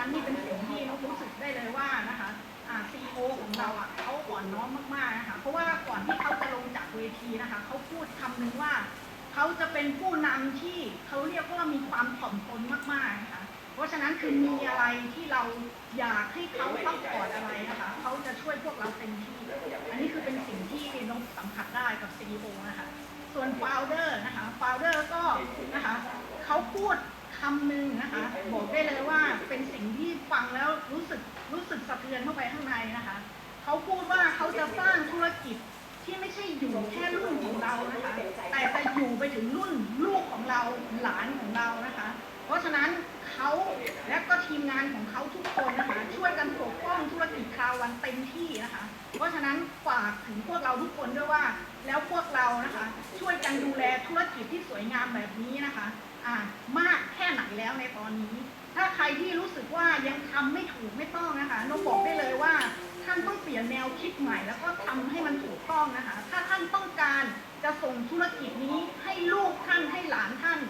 นั้นนี่เป็นสิ่งที่นกรู้สึกได้เลยว่านะคะอ่าซีโอของเราอะเขาอ่อนน้อมมากๆนะคะเพราะว่าก่อนที่เขาจะลงจากเวทีนะคะเขาพูดคำหนึงว่าเขาจะเป็นผู้นำที่เขาเรียกว่ามีความถ่อมตนมากๆนะคะเพราะฉะนั้นคือมีอะไรที่เราอยากให้เขาต้องกอดอะไรนะคะเขาจะช่วยพวกเราเต็มที่ อันนี้คือเป็นสิ่งที่นกสัมผัสได้กับ CEO นะคะส่วน founder นะคะ founder ก็นะคะเขาพูด คำหนึ่งนะคะบอกได้เลยว่าเป็นสิ่งที่ฟังแล้วรู้สึกรู้สึกสะเทือนเข้าไปข้างในนะคะเขาพูดว่าเขาจะสร้างธุรกิจที่ไม่ใช่อยู่แค่รุ่นของเรานะคะแต่จะอยู่ไปถึงรุ่นลูกของเราหลานของเรานะคะ เพราะฉะนั้นเขาและก็ทีมงานของเขาทุกคนนะคะ ช่วยกันปกป้องธุรกิจคาววันเต็มที่นะคะ เพราะฉะนั้นฝากถึงพวกเราทุกคนด้วยว่า แล้วพวกเรานะคะ ช่วยกันดูแลธุรกิจที่สวยงามแบบนี้นะคะ มากแค่ไหนแล้วในตอนนี้ ถ้าใครที่รู้สึกว่ายังทำไม่ถูกไม่ต้องนะคะนกบอกได้เลยว่า ท่านต้องเปลี่ยนแนวคิดใหม่ แล้วก็ทำให้มันถูกต้องนะคะ ถ้าท่านต้องการจะส่งธุรกิจนี้ให้ลูกท่านให้หลานท่าน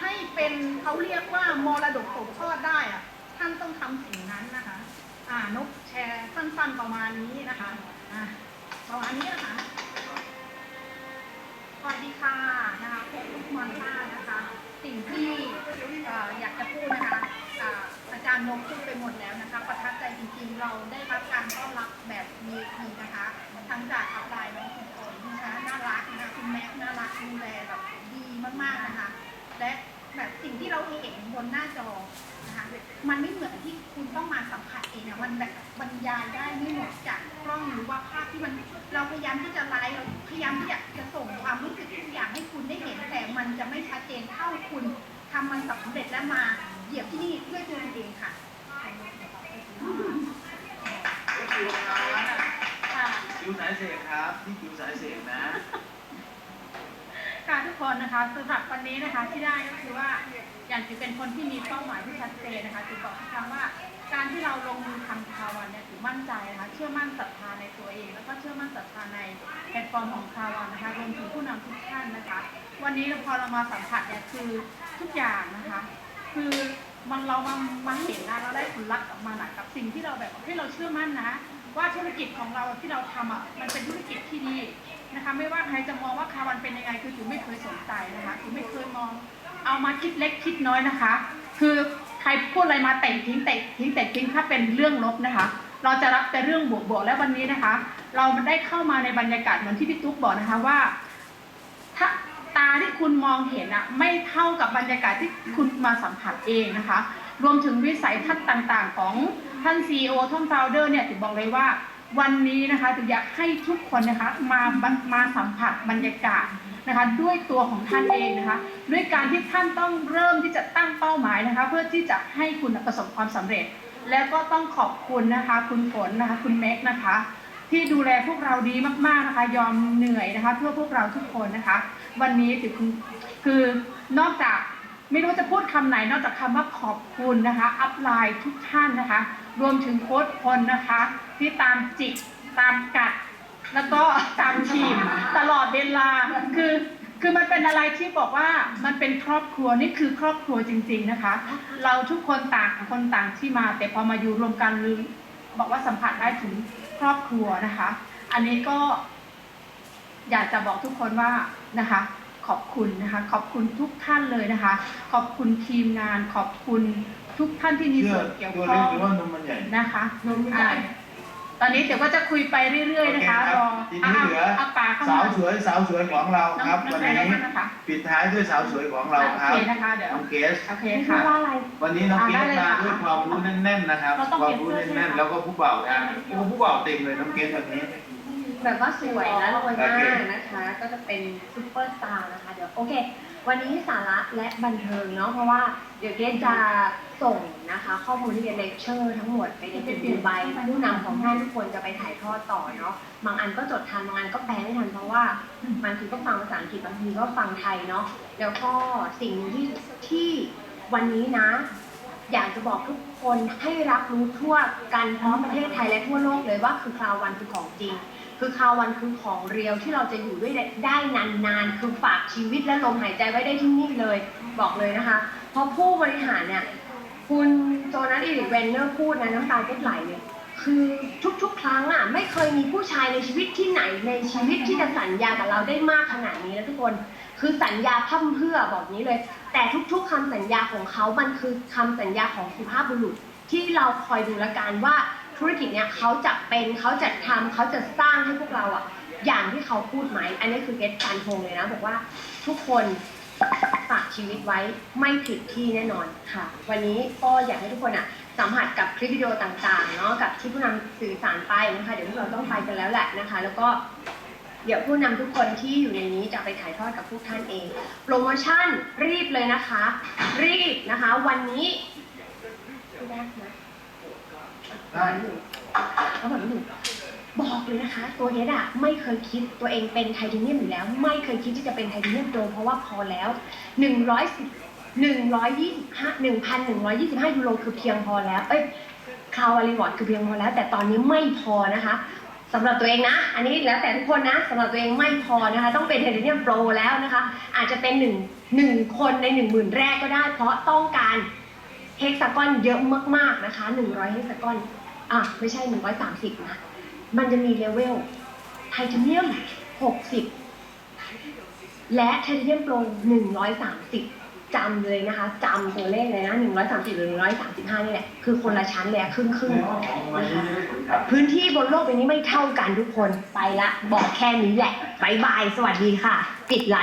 ให้เป็นเขาเรียกว่ามรดกตกทอดได้อะท่านต้องทำสิ่งนั้นนะคะ อ่านกแชร์สั้นๆประมาณนี้นะคะอ่าประมาณนี้นะคะสวัสดีค่ะนะคะพบทุกมอนท่านะคะาอาจารย์นกพูดไปหมดแล้วนะคะ ประทับใจจริงๆ เราได้รับการต้อนรับแบบมีดีนะคะทั้งจากอัพไลน์น้องคุณฝนนะคะน่ารักนะคะคุณแม็กน่ารักดูแลแบบดีมากๆนะคะ และแบบสิ่งที่เราเห็นบนหน้าจอนะคะมันไม่เหมือนที่คุณต้องมาสัมผัสเองอะมันแบบบรรยายได้ไม่หมดจากกล้องหรือว่าภาพที่มันเราพยายามที่จะไลฟ์เราพยายามที่จะจะส่งความรู้สึกทุกอย่างให้คุณได้เห็นแต่มันจะไม่ชัดเจนเท่าคุณทำมันสำเร็จและมา เหยียบที่นี่ด้วยตัวคุณเองค่ะค่ะคิวสายเสกครับที่คิวสายเสกนะค่ะทุกคนนะคะสำหรับวันนี้นะคะที่ได้ก็คือว่าอย่างถือเป็นคนที่มีเป้าหมายที่ชัดเจนนะคะถือบอกทุกครั้งว่า การที่เราลงมือทำคาวันเนี่ยถือมั่นใจนะคะเชื่อมั่นศรัทธาในตัวเอง แล้วก็เชื่อมั่นศรัทธาในแพลตฟอร์มของคาวันนะคะรวมถึงผู้นำทุกท่านนะคะ วันนี้พอเรามาสัมผัสเนี่ยคือทุกอย่างนะคะ คือมันเรามามาเห็นนะเราได้ผลลัพธ์ออกมาหนักกับสิ่งที่เราแบบให้เราเชื่อมั่นนะ ว่าธุรกิจของเราที่เราทำอะมันเป็นธุรกิจที่ดีนะคะไม่ว่าใครจะมองว่าคาวันเป็นยังไงคือถือไม่เคยสนใจนะคะถือไม่เคยมอง เอามาคิดเล็กคิดน้อยนะคะ คือใครพูดอะไรมาเตะทิ้งเตะทิ้งเตะทิ้งถ้าเป็นเรื่องลบนะคะ เราจะรับแต่เรื่องบวกๆและวันนี้นะคะ เราได้เข้ามาในบรรยากาศเหมือนที่พี่ตุ๊กบอกนะคะว่า คุณมองเห็นอะไม่เท่ากับบรรยากาศที่คุณมาสัมผัสเองนะคะ รวมถึงวิสัยทัศน์ต่างๆ ของท่าน CEO ท่าน founder เนี่ยถึงบอกเลยว่าวันนี้นะคะถึงอยากให้ทุกคนนะคะมาบันมาสัมผัสบรรยากาศนะคะด้วยตัวของท่านเองนะคะ ด้วยการที่ท่านต้องเริ่มที่จะตั้งเป้าหมายนะคะ เพื่อที่จะให้คุณประสบความสำเร็จ แล้วก็ต้องขอบคุณนะคะ คุณฝนนะคะ คุณแม็กซ์นะคะ ที่ดูแลพวกเราดีมากๆนะคะ ยอมเหนื่อยนะคะเพื่อพวกเราทุกคนนะคะ วันนี้ถือคือนอกจากไม่รู้จะพูดคำไหนนอกจากคำว่าขอบคุณนะคะ อัพไลน์ทุกท่านนะคะ รวมถึงโค้ชพลนะคะ ที่ตามจิกตามกัด แล้วก็ตามทีมตลอดเวลาคือคือมันเป็นอะไรที่บอกว่ามันเป็นครอบครัวนี่คือครอบครัวจริง ๆนะคะ เราทุกคนต่างคนต่างที่มา แต่พอมาอยู่รวมกัน บอกว่าสัมผัสได้ถึงครอบครัวนะคะ อันนี้ก็อยากจะบอกทุกคนว่านะคะ ขอบคุณนะคะ ขอบคุณทุกท่านเลยนะคะ ขอบคุณทีมงาน ขอบคุณทุกท่านที่มีส่วนเกี่ยวข้องนมมันใหญ่นะคะ ตอนนี้เดี๋ยวก็จะคุยไปเรื่อยๆนะคะโอเครครัอบทีนี้เหลือเอาปากเข้าสาวมาสวยสาวสวยของเราน้องครับน้อวังนใครนี้ได้บ้างนะคะปิดท้ายด้วยสาวสวยของเราคโอรับเคนะคะเดี๋ยวน้องเกส โอเคไม่ค่ะ ว่าอะไร วันนี้น้องเกอ่าสได้เลยมาค่ะด้วยความรู้แน่นๆนะครับเราต้องความเปลี่รู้ยนเสื้อแน่นใช่ไหมๆแล้วก็ผู้บ่าวนะโอ้ผู้บ่าวเต็มเลยน้องเกสวันนี้ แบบว่าสวยและรวยมาโอเคกนะคะ ก็จะเป็นซูเปอร์สตาร์นะคะ เดี๋ยวโอเค วันนี้สาระและบันเทิงเนาะเพราะว่าเดี๋ยวเกรซจะส่งนะคะข้อมูลที่เป็นเลคเชอร์ทั้งหมดไปในกลุ่มดูไบผู้นำของท่านทุกคนจะไปถ่ายทอดต่อเนาะบางอันก็จดทันบางอันก็แปลไม่ทันเพราะว่าบางทีก็ฟังภาษาอังกฤษบางทีก็ฟังไทยเนาะแล้วก็สิ่งที่ที่วันนี้นะ อยากจะบอกทุกคนให้รับรู้ทั่วกันพร้อมประเทศไทยและทั่วโลกเลยว่าคือคราววันคือของจริง คือคาววันคือของเรียวที่เราจะอยู่ด้วยได้นานๆ คือฝากชีวิตและลมหายใจไว้ได้ที่นี่เลย บอกเลยนะคะ เพราะผู้บริหารเนี่ย คุณโจนานั้นอีริกเวนเนอร์พูดนะน้ำตาเก็ดไหลเลยคือทุกๆ ครั้งอะไม่เคยมีผู้ชายในชีวิตที่ไหนในชีวิตที่จะสัญญากับเราได้มากขนาดนี้นะทุกคนคือสัญญาพร่ำเพื่อบอกนี้เลย แต่ทุกๆคำสัญญาของเขามันคือคำสัญญาของสุภาพบุรุษที่เราคอยดูแลกันว่า ธุรกิจเนี้ยเขาจะเป็นเขาจะทำเขาจะสร้างให้พวกเราอะอย่างที่เขาพูดไหม อันนี้คือเกตการทงเลยนะบอกว่าทุกคนฝากชีวิตไว้ไม่ผิดที่แน่นอนค่ะ วันนี้ก็อยากให้ทุกคนอะสัมผัสกับคลิปวิดีโอต่างๆเนาะกับที่ผู้นำสื่อสารไปนะคะ เดี๋ยวพวกเราต้องไปกันแล้วแหละนะคะ แล้วก็ เดี๋ยวผู้นำทุกคนที่อยู่ในนี้จะไปถ่ายทอดกับพวกท่านเอง โปรโมชั่นรีบเลยนะคะ รีบนะคะ วันนี้ไม่ได้นะ ได้เขาบอกหนูบอกเลยนะคะ ตัวเอสอะไม่เคยคิดตัวเองเป็นไทเทเนียมอยู่แล้ว ไม่เคยคิดที่จะเป็นไทเทเนียมโปรเพราะว่าพอแล้วหนึ่งร้อยสิบหนึ่งร้อยยี่สิบห้าหนึ่งพันหนึ่งร้อยยี่สิบห้ายูโรคือเพียงพอแล้ว เอ้ยคาวารีวอร์ดคือเพียงพอแล้ว แต่ตอนนี้ไม่พอนะคะสำหรับตัวเองนะ อันนี้แล้วแต่ทุกคนนะสำหรับตัวเองไม่พอนะคะ ต้องเป็นไทเทเนียมโปรแล้วนะคะ อาจจะเป็นหนึ่งหนึ่งคนในหนึ่งหมื่นแรกก็ได้ เพราะต้องการ เฮกซากอนเยอะมากๆนะคะหนึ่งร้อยเฮกซากอนอะไม่ใช่หนึ่งร้อยสามสิบนะ มันจะมีเลเวลไทเทเนียมหกสิบและไทเทเนียมโปรหนึ่งร้อยสามสิบจำเลยนะคะจำตัวเลขเลยนะหนึ่งร้อยสามสิบหรือหนึ่งร้อยสามสิบห้านี่แหละ คือคนละชั้นเลยอะครึ่งครึ่งนะคะพื้นที่บนโลกใบนี้ไม่เท่ากันทุกคน ไปละ บอกแค่นี้แหละบายบาย สวัสดีค่ะ ปิดไล